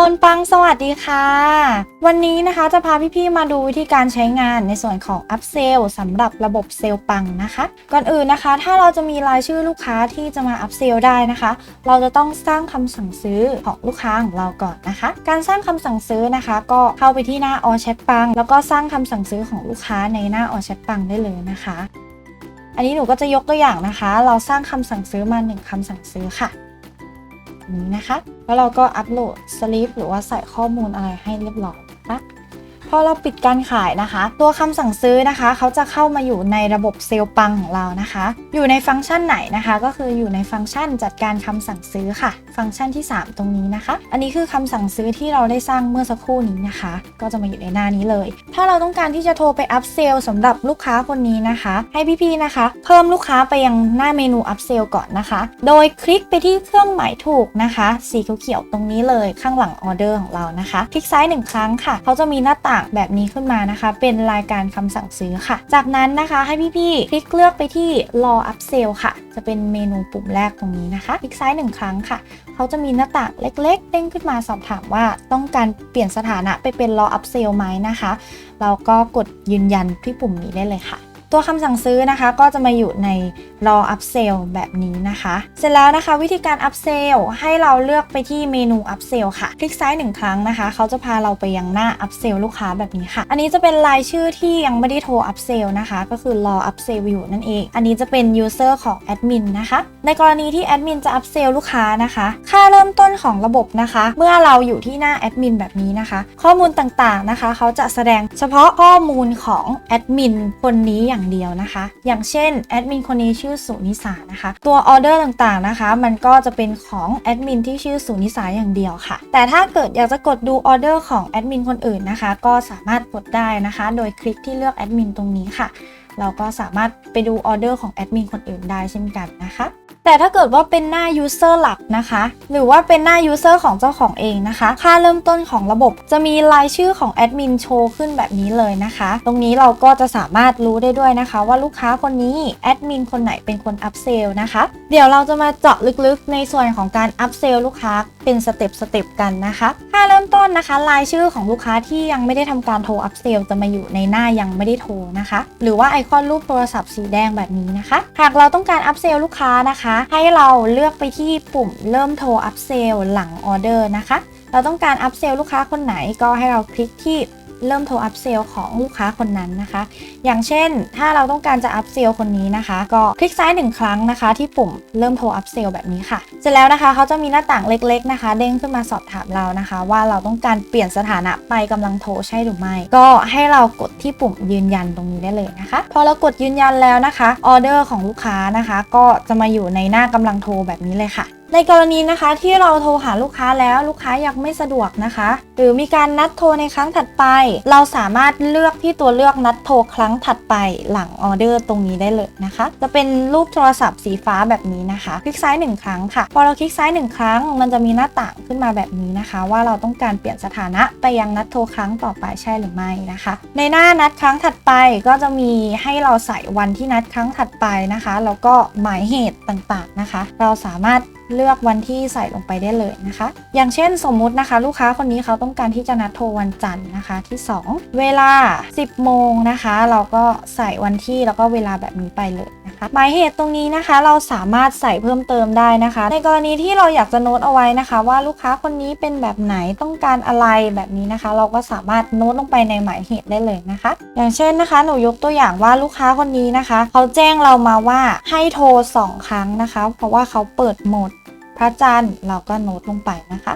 ต้นปังสวัสดีค่ะ วันนี้นะคะจะพาพี่ๆมาดูวิธีการใช้งานในส่วนของ Up Sell สำหรับระบบเซลล์ปังนะคะ ก่อนอื่นนะคะ ถ้าเราจะมีรายชื่อลูกค้าที่จะมา Up Sell ได้นะคะ เราจะต้องสร้างคำสั่งซื้อของลูกค้าของเราก่อนนะคะ การสร้างคำสั่งซื้อนะคะ ก็เข้าไปที่หน้า All Chat ปังแล้วก็สร้างคำสั่งซื้อของลูกค้าในหน้า All Chat ปังได้เลยนะคะ อันนี้หนูก็จะยกตัวอย่างนะคะ เราสร้างคำสั่งซื้อมาหนึ่งคำสั่งซื้อค่ะ นี้นะคะ แล้วเราก็อัปโหลดสลิปหรือว่าใส่ข้อมูลอะไรให้เรียบร้อยนะคะ พอเราปิดการขายนะคะ ตัวคำสั่งซื้อนะคะ เขาจะเข้ามาอยู่ในระบบเซลล์ปังของเรานะคะ อยู่ในฟังก์ชันไหนนะคะ ก็คืออยู่ในฟังก์ชันจัดการคำสั่งซื้อค่ะ ฟังก์ชันที่ 3 ตรงนี้นะคะ อันนี้คือคำสั่งซื้อที่เราได้สร้างเมื่อสักครู่นี้นะคะ ก็จะมาอยู่ในหน้านี้เลย ถ้าเราต้องการที่จะโทรไปอัพเซลสำหรับลูกค้าคนนี้นะคะ ให้พี่ๆนะคะ เพิ่มลูกค้าไปยังหน้าเมนูอัพเซลก่อนนะคะ โดยคลิกไปที่เครื่องหมายถูกนะคะ สีเขียวๆตรงนี้เลยข้างหลังออเดอร์ของเรานะคะ คลิกซ้ายหนึ่งครั้งค่ะ เขาจะมีหน้าต่างแบบนี้ขึ้นมานะคะ เป็นรายการคำสั่งซื้อค่ะ จากนั้นนะคะให้พี่ๆคลิกเลือกไปที่ รออัพเซลค่ะ จะเป็นเมนูปุ่มแรกตรงนี้นะคะ คลิกซ้ายหนึ่งครั้งค่ะ เขาจะมีหน้าต่างเล็กๆเด้งขึ้นมาสอบถามว่าต้องการเปลี่ยนสถานะไปเป็นรออัพเซลไหมนะคะ เราก็กดยืนยันที่ปุ่มนี้ได้เลยค่ะ ตัวคำสั่งซื้อนะคะก็จะมาอยู่ในรออัพเซลแบบนี้นะคะ เสร็จแล้วนะคะวิธีการอัพเซลให้เราเลือกไปที่เมนูอัพเซลค่ะ คลิกซ้ายหนึ่งครั้งนะคะ เขาจะพาเราไปยังหน้าอัพเซลลูกค้าแบบนี้ค่ะ อันนี้จะเป็นรายชื่อที่ยังไม่ได้โทรอัพเซลนะคะ ก็คือรออัพเซลอยู่นั่นเอง อันนี้จะเป็นยูเซอร์ของแอดมินนะคะ ในกรณีที่แอดมินจะอัพเซลลูกค้านะคะ ค่าเริ่มต้นของระบบนะคะ เมื่อเราอยู่ที่หน้าแอดมินแบบนี้นะคะ ข้อมูลต่างๆนะคะ เขาจะแสดงเฉพาะข้อมูลของแอดมินคนนี้อย่างางเดียวนะคะ อย่างเช่นแอดมินคนนี้ชื่อสุนิสานะคะ ตัวออเดอร์ต่างๆนะคะ มันก็จะเป็นของแอดมินที่ชื่อสุนิสาอย่างเดียวค่ะ แต่ถ้าเกิดอยากจะกดดูออเดอร์ของแอดมินคนอื่นนะคะ ก็สามารถกดได้นะคะ โดยคลิกที่เลือกแอดมินตรงนี้ค่ะ เราก็สามารถไปดูออเดอร์ของแอดมินคนอื่นได้เช่นกันนะคะ แต่ถ้าเกิดว่าเป็นหน้า User หลักนะคะ หรือว่าเป็นหน้า User ของเจ้าของเองนะคะ ค่าเริ่มต้นของระบบจะมีรายชื่อของแอดมินโชว์ขึ้นแบบนี้เลยนะคะ ตรงนี้เราก็จะสามารถรู้ได้ด้วยนะคะ ว่าลูกค้าคนนี้แอดมินคนไหนเป็นคนอัพเซลนะคะ เดี๋ยวเราจะมาเจาะลึกๆ ในส่วนของการอัพเซลลูกค้าเป็นสเต็ปสเต็ปกันนะคะค่าเริ่มต้นนะคะรายชื่อของลูกค้าที่ยังไม่ได้ทำการโทรอัพเซลจะมาอยู่ในหน้ายังไม่ได้โทรนะคะ หรือว่าไอคอนรูปโทรศัพท์สีแดงแบบนี้นะคะ หากเราต้องการอัพเซลลูกค้านะคะให้เราเลือกไปที่ปุ่มเริ่มโทรอัพเซลหลังออเดอร์นะคะ เราต้องการอัพเซลลูกค้าคนไหนก็ให้เราคลิกที่ เริ่มโทรอัพเซลของลูกค้าคนนั้นนะคะ อย่างเช่น ถ้าเราต้องการจะอัพเซลคนนี้นะคะ ก็คลิกซ้ายหนึ่งครั้งนะคะ ที่ปุ่มเริ่มโทรอัพเซลแบบนี้ค่ะ เสร็จแล้วนะคะเขาจะมีหน้าต่างเล็กๆนะคะ เด้งขึ้นมาสอบถามเรานะคะ ว่าเราต้องการเปลี่ยนสถานะไปกำลังโทรใช่หรือไม่ ก็ให้เรากดที่ปุ่มยืนยันตรงนี้ได้เลยนะคะ พอเรากดยืนยันแล้วนะคะออเดอร์ของลูกค้านะคะ ก็จะมาอยู่ในหน้ากำลังโทรแบบนี้เลยค่ะในกรณีนะคะที่เราโทรหาลูกค้าแล้วลูกค้ายังไม่สะดวกนะคะ หรือมีการนัดโทรในครั้งถัดไป เราสามารถเลือกที่ตัวเลือกนัดโทรครั้งถัดไปหลังออเดอร์ตรงนี้ได้เลยนะคะ จะเป็นรูปโทรศัพท์สีฟ้าแบบนี้นะคะ คลิกซ้ายหนึ่งครั้งค่ะ พอเราคลิกซ้ายหนึ่งครั้ง มันจะมีหน้าต่างขึ้นมาแบบนี้นะคะ ว่าเราต้องการเปลี่ยนสถานะไปยังนัดโทรครั้งต่อไปใช่หรือไม่นะคะ ในหน้านัดครั้งถัดไปก็จะมีให้เราใส่วันที่นัดครั้งถัดไปนะคะแล้วก็หมายเหตุต่างๆนะคะ เราสามารถ เลือกวันที่ใส่ลงไปได้เลยนะคะ อย่างเช่นสมมุตินะคะ ลูกค้าคนนี้เขาต้องการที่จะนัดโทรวันจันทร์นะคะที่ 2 เวลา 10 โมงนะคะ เราก็ใส่วันที่แล้วก็เวลาแบบนี้ไปเลยนะคะหมายเหตุตรงนี้นะคะเราสามารถใส่เพิ่มเติมได้นะคะ ในกรณีที่เราอยากจะโน้ตเอาไว้นะคะ ว่าลูกค้าคนนี้เป็นแบบไหนต้องการอะไรแบบนี้นะคะ เราก็สามารถโน้ตลงไปในหมายเหตุได้เลยนะคะ อย่างเช่นนะคะหนูยกตัวอย่างว่าลูกค้าคนนี้นะคะ เขาแจ้งเรามาว่าให้โทร 2 ครั้งนะคะ เพราะว่าเขาเปิดโหมด พระจันทร์เราก็โน้ตลงไปนะคะ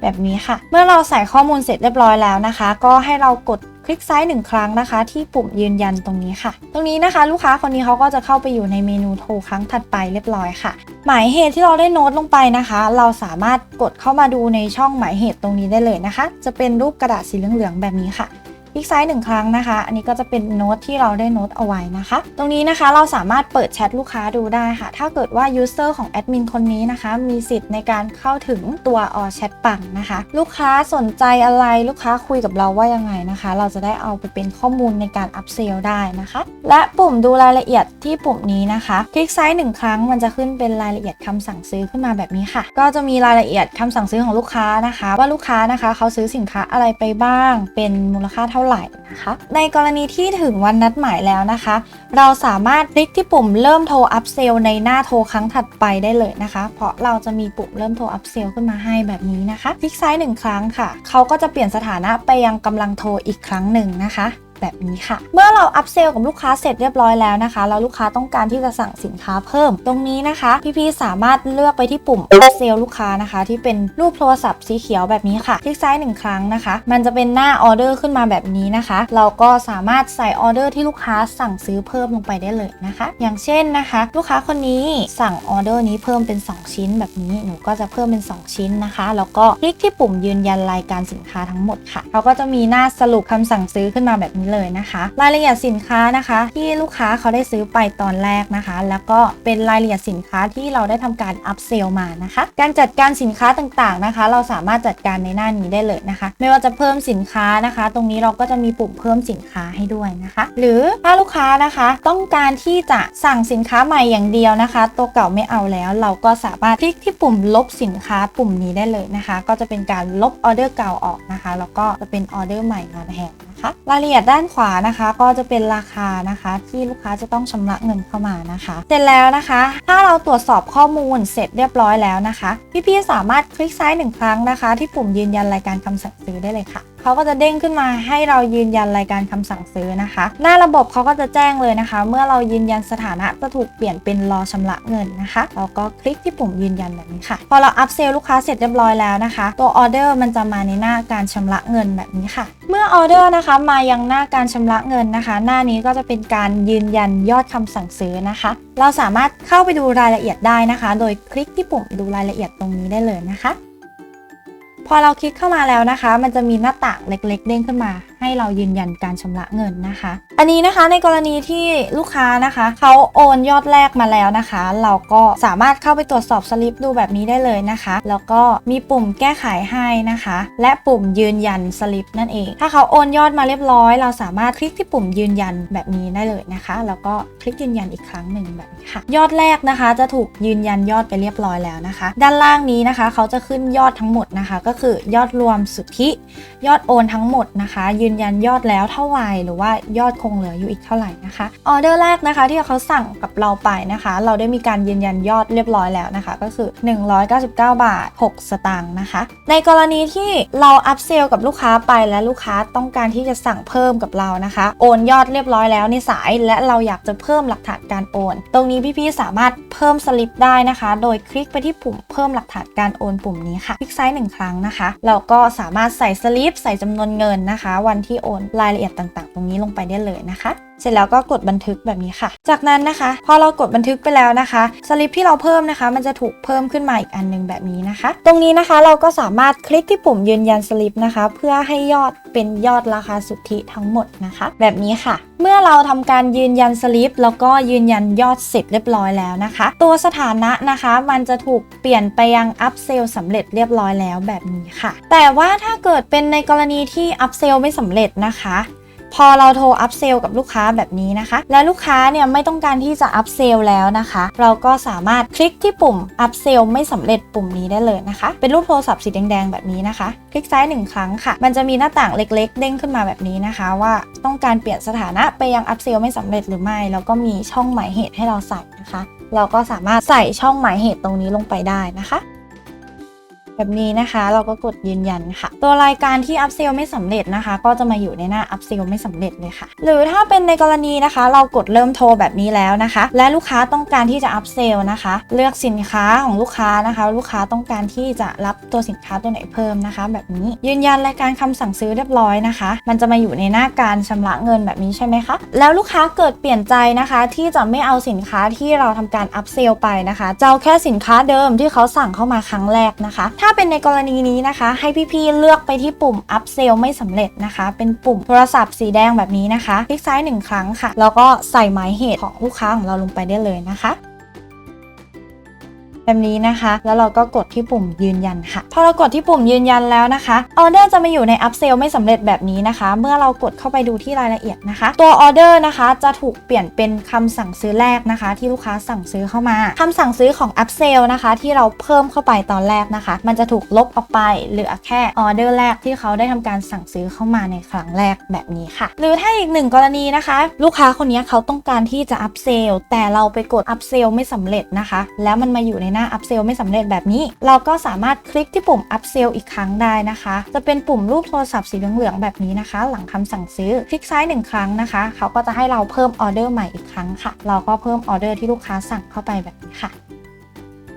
แบบนี้ค่ะ เมื่อเราใส่ข้อมูลเสร็จเรียบร้อยแล้วนะคะ ก็ให้เรากดคลิกซ้ายหนึ่งครั้งนะคะ ที่ปุ่มยืนยันตรงนี้ค่ะ ตรงนี้นะคะ ลูกค้าคนนี้เขาก็จะเข้าไปอยู่ในเมนูโทรครั้งถัดไปเรียบร้อยค่ะ หมายเหตุที่เราได้โน้ตลงไปนะคะ เราสามารถกดเข้ามาดูในช่องหมายเหตุตรงนี้ได้เลยนะคะ จะเป็นรูปกระดาษสีเหลืองๆแบบนี้ค่ะ คลิกซ้ายหนึ่งครั้งนะคะ อันนี้ก็จะเป็นโน้ตที่เราได้โน้ตเอาไว้นะคะ ตรงนี้นะคะเราสามารถเปิดแชทลูกค้าดูได้ค่ะ ถ้าเกิดว่า user ของแอดมินคนนี้นะคะ มีสิทธิ์ในการเข้าถึงตัวออแชทปังนะคะ ลูกค้าสนใจอะไรลูกค้าคุยกับเราว่ายังไงนะคะ เราจะได้เอาไปเป็นข้อมูลในการอัพเซลได้นะคะ และปุ่มดูรายละเอียดที่ปุ่มนี้นะคะ คลิกซ้ายหนึ่งครั้งมันจะขึ้นเป็นรายละเอียดคำสั่งซื้อขึ้นมาแบบนี้ค่ะ ก็จะมีรายละเอียดคำสั่งซื้อของลูกค้านะคะ ว่าลูกค้านะคะ เขาซื้อสินค้าอะไรไปบ้าง เป็นมูลค่าเท่าไหร่นะคะ ในกรณีที่ถึงวันนัดหมายแล้วนะคะ เราสามารถคลิกที่ปุ่มเริ่มโทรอัพเซลในหน้าโทรครั้งถัดไปได้เลยนะคะ เพราะเราจะมีปุ่มเริ่มโทรอัพเซลขึ้นมาให้แบบนี้นะคะ คลิกซ้ายหนึ่งครั้งค่ะ เขาก็จะเปลี่ยนสถานะไปยังกำลังโทรอีกครั้งหนึ่งนะคะ แบบนี้ค่ะ เมื่อเราอัพเซลกับลูกค้าเสร็จเรียบร้อยแล้วนะคะแล้วลูกค้าต้องการที่จะสั่งสินค้าเพิ่ม ตรงนี้นะคะ พี่ๆสามารถเลือกไปที่ปุ่มอัพเซลลูกค้านะคะ ที่เป็นรูปโทรศัพท์สีเขียวแบบนี้ค่ะ คลิกซ้ายหนึ่งครั้งนะคะ มันจะเป็นหน้าออเดอร์ขึ้นมาแบบนี้นะคะ เราก็สามารถใส่ออเดอร์ที่ลูกค้าสั่งซื้อเพิ่มลงไปได้เลยนะคะ อย่างเช่นนะคะ ลูกค้าคนนี้สั่งออเดอร์นี้เพิ่มเป็น 2 ชิ้นแบบนี้หนูก็จะเพิ่มเป็น 2 ชิ้นนะคะ แล้วก็คลิกที่ปุ่มยืนยันรายการสินค้าทั้งหมดค่ะเขาก็จะมีหน้าสรุปคำสั่งซื้อขึ้นมาแบบนี้เลยนะคะ รายละเอียดสินค้านะคะ ที่ลูกค้าเขาได้ซื้อไปตอนแรกนะคะ แล้วก็เป็นรายละเอียดสินค้าที่เราได้ทำการอัพเซลมานะคะ การจัดการสินค้าต่างๆนะคะ เราสามารถจัดการในหน้านี้ได้เลยนะคะ ไม่ว่าจะเพิ่มสินค้านะคะ ตรงนี้เราก็จะมีปุ่มเพิ่มสินค้าให้ด้วยนะคะ หรือถ้าลูกค้านะคะต้องการที่จะสั่งสินค้าใหม่อย่างเดียวนะคะ ตัวเก่าไม่เอาแล้ว เราก็สามารถคลิกที่ปุ่มลบสินค้าปุ่มนี้ได้เลยนะคะ ก็จะเป็นการลบออเดอร์เก่าออกนะคะ แล้วก็จะเป็นออเดอร์ใหม่มาแทน นะคะ รายละเอียดด้านขวานะคะ ก็จะเป็นราคานะคะที่ลูกค้าจะต้องชำระเงินเข้ามานะคะ เสร็จแล้วนะคะ ถ้าเราตรวจสอบข้อมูลเสร็จเรียบร้อยแล้วนะคะ พี่ๆสามารถคลิกซ้ายหนึ่งครั้งนะคะ ที่ปุ่มยืนยันรายการคำสั่งซื้อได้เลยค่ะ เขาก็จะเด้งขึ้นมาให้เรายืนยันรายการคำสั่งซื้อนะคะ หน้าระบบเขาก็จะแจ้งเลยนะคะ เมื่อเรายืนยันสถานะจะถูกเปลี่ยนเป็นรอชำระเงินนะคะเราก็คลิกที่ปุ่มยืนยันแบบนี้ค่ะ พอเราอัพเซลลูกค้าเสร็จเรียบร้อยแล้วนะคะ ตัวออเดอร์มันจะมาในหน้าการชำระเงินแบบนี้ค่ะ เมื่อออเดอร์นะคะมายังหน้าการชำระเงินนะคะ หน้านี้ก็จะเป็นการยืนยันยอดคำสั่งซื้อนะคะ เราสามารถเข้าไปดูรายละเอียดได้นะคะ โดยคลิกที่ปุ่มดูรายละเอียดตรงนี้ได้เลยนะคะ พอเราคลิกเข้ามาแล้วนะคะ มันจะมีหน้าต่างเล็กๆ เด้งขึ้นมา ให้เรายืนยันการชำระเงินนะคะ อันนี้นะคะในกรณีที่ลูกค้านะคะเขาโอนยอดแรกมาแล้วนะคะ เราก็สามารถเข้าไปตรวจสอบสลิปดูแบบนี้ได้เลยนะคะ แล้วก็มีปุ่มแก้ไขให้นะคะ และปุ่มยืนยันสลิปนั่นเอง ถ้าเขาโอนยอดมาเรียบร้อย เราสามารถคลิกที่ปุ่มยืนยันแบบนี้ได้เลยนะคะ แล้วก็คลิกยืนยันอีกครั้งหนึ่งแบบนี้ค่ะ ยอดแรกนะคะ จะถูกยืนยันยอดไปเรียบร้อยแล้วนะคะ ด้านล่างนี้นะคะ เขาจะขึ้นยอดทั้งหมดนะคะ ก็คือยอดรวมสุทธิ ยอดโอนทั้งหมดนะคะ ยืนยันยอดแล้วเท่าไหร่หรือว่ายอดคงเหลืออยู่อีกเท่าไหร่นะคะออเดอร์แรกนะคะที่เขาสั่งกับเราไปนะคะ เราได้มีการยืนยันยอดเรียบร้อยแล้วนะคะ ก็คือ 199 บาท 6 สตางค์นะคะ ในกรณีที่เราอัพเซลกับลูกค้าไปและลูกค้าต้องการที่จะสั่งเพิ่มกับเรานะคะ โอนยอดเรียบร้อยแล้วในสายและเราอยากจะเพิ่มหลักฐานการโอน ตรงนี้พี่ๆสามารถเพิ่มสลิปได้นะคะ โดยคลิกไปที่ปุ่มเพิ่มหลักฐานการโอนปุ่มนี้ค่ะ คลิกซ้ายหนึ่งครั้งนะคะ เราก็สามารถใส่สลิปใส่จำนวนเงินนะคะ วันที่โอนรายละเอียดต่างๆ ตรงนี้ลงไปได้เลยนะคะ เสร็จแล้วก็กดบันทึกแบบนี้ค่ะ จากนั้นนะคะ พอเรากดบันทึกไปแล้วนะคะสลิปที่เราเพิ่มนะคะ มันจะถูกเพิ่มขึ้นมาอีกอันหนึงแบบนี้นะคะ ตรงนี้นะคะเราก็สามารถคลิกที่ปุ่มยืนยันสลิปนะคะ เพื่อให้ยอดเป็นยอดราคาสุทธิทั้งหมดนะคะ แบบนี้ค่ะ เมื่อเราทำการยืนยันสลิปแล้วก็ยืนยันยอดเสร็จเรียบร้อยแล้วนะคะ ตัวสถานะนะคะมันจะถูกเปลี่ยนไปยังอัพเซลสำเร็จเรียบร้อยแล้วแบบนี้ค่ะ แต่ว่าถ้าเกิดเป็นในกรณีที่อัพเซลไม่สำเร็จนะคะ พอเราโทรอัพเซลกับลูกค้าแบบนี้นะคะ และลูกค้าเนี่ยไม่ต้องการที่จะอัพเซลแล้วนะคะ เราก็สามารถคลิกที่ปุ่มอัพเซลไม่สำเร็จปุ่มนี้ได้เลยนะคะ เป็นรูปโทรศัพท์สีแดงๆแบบนี้นะคะ คลิกซ้ายหนึ่งครั้งค่ะ มันจะมีหน้าต่างเล็กๆ เด้งขึ้นมาแบบนี้นะคะ ว่าต้องการเปลี่ยนสถานะไปยังอัพเซลไม่สำเร็จหรือไม่ แล้วก็มีช่องหมายเหตุให้เราใส่นะคะ เราก็สามารถใส่ช่องหมายเหตุตรงนี้ลงไปได้นะคะ แบบนี้นะคะเราก็กดยืนยันค่ะ ตัวรายการที่อัพเซลไม่สำเร็จนะคะ ก็จะมาอยู่ในหน้าอัพเซลไม่สำเร็จเลยค่ะ หรือถ้าเป็นในกรณีนะคะ เรากดเริ่มโทรแบบนี้แล้วนะคะ และลูกค้าต้องการที่จะอัพเซลนะคะ เลือกสินค้าของลูกค้านะคะ ลูกค้าต้องการที่จะรับตัวสินค้าตัวไหนเพิ่มนะคะ แบบนี้ยืนยันรายการคำสั่งซื้อเรียบร้อยนะคะ มันจะมาอยู่ในหน้าการชำระเงินแบบนี้ใช่ไหมคะแล้วลูกค้าเกิดเปลี่ยนใจนะคะ ที่จะไม่เอาสินค้าที่เราทำการอัพเซลไปนะคะจะเอาแค่สินค้าเดิมที่เขาสั่งเข้ามาครั้งแรกนะคะถ้าเป็นในกรณีนี้นะคะ ให้พี่ๆเลือกไปที่ปุ่ม up sell ไม่สำเร็จนะคะ เป็นปุ่มโทรศัพท์สีแดงแบบนี้นะคะ คลิกซ้ายหนึ่งครั้งค่ะ แล้วก็ใส่หมายเหตุของลูกค้าของเราลงไปได้เลยนะคะ แบบนี้นะคะ แล้วเราก็กดที่ปุ่มยืนยันค่ะ พอเรากดที่ปุ่มยืนยันแล้วนะคะออเดอร์จะมาอยู่ใน up sell ไม่สำเร็จแบบนี้นะคะ เมื่อเรากดเข้าไปดูที่รายละเอียดนะคะ ตัวออเดอร์นะคะจะถูกเปลี่ยนเป็นคำสั่งซื้อแรกนะคะ ที่ลูกค้าสั่งซื้อเข้ามาคำสั่งซื้อของ up sell นะคะ ที่เราเพิ่มเข้าไปตอนแรกนะคะ มันจะถูกลบออกไปเหลือแค่ออเดอร์แรกที่เขาได้ทำการสั่งซื้อเข้ามาในครั้งแรกแบบนี้ค่ะ หรือถ้าอีกหนึ่งกรณีนะคะ ลูกค้าคนนี้เขาต้องการที่จะ up sell แต่เราไปกด up sell ไม่สำเร็จนะคะ แล้วมันมาอยู่ในหน้า up sell ไม่สำเร็จแบบนี้ เราก็สามารถคลิกที่ปุ่ม up sell อีกครั้งได้นะคะ จะเป็นปุ่มรูปโทรศัพท์สีเหลืองๆแบบนี้นะคะ หลังคำสั่งซื้อ คลิกซ้ายหนึ่งครั้งนะคะ เขาก็จะให้เราเพิ่มออเดอร์ใหม่อีกครั้งค่ะ เราก็เพิ่มออเดอร์ที่ลูกค้าสั่งเข้าไปแบบนี้ค่ะ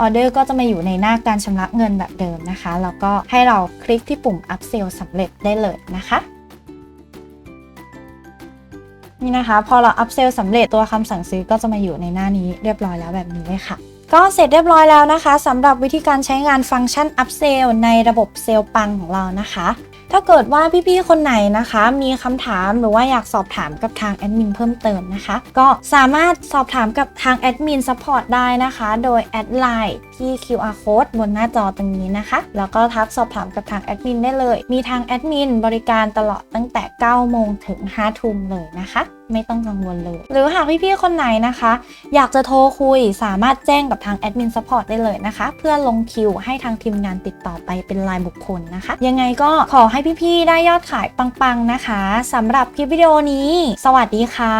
ออเดอร์ก็จะมาอยู่ในหน้าการชำระเงินแบบเดิมนะคะ แล้วก็ให้เราคลิกที่ปุ่ม up sell สำเร็จได้เลยนะคะนี่นะคะ พอเรา up sell สำเร็จตัวคำสั่งซื้อก็จะมาอยู่ในหน้านี้เรียบร้อยแล้วแบบนี้เลยค่ะ ก็เสร็จเรียบร้อยแล้วนะคะสำหรับวิธีการใช้งานฟังก์ชัน up sell ในระบบเซลล์ปังของเรานะคะ ถ้าเกิดว่าพี่ๆคนไหนนะคะ มีคำถามหรือว่าอยากสอบถามกับทางแอดมินเพิ่มเติมนะคะ ก็สามารถสอบถามกับทางแอดมินซัพพอร์ตได้นะคะ โดยแอดไลน์ที่ QR code บนหน้าจอตรงนี้นะคะ แล้วก็ทักสอบถามกับทางแอดมินได้เลย มีทางแอดมินบริการตลอดตั้งแต่ 9 โมงถึง 5 ทุ่มเลยนะคะ ไม่ต้องกังวลเลย หรือหากพี่ๆคนไหนนะคะ อยากจะโทรคุยสามารถแจ้งกับทางแอดมินซัพพอร์ตได้เลยนะคะ เพื่อลงคิวให้ทางทีมงานติดต่อไปเป็นรายบุคคลนะคะ ยังไงก็ขอให้พี่ๆได้ยอดขายปังๆนะคะสำหรับคลิปวิดีโอนี้ สวัสดีค่ะ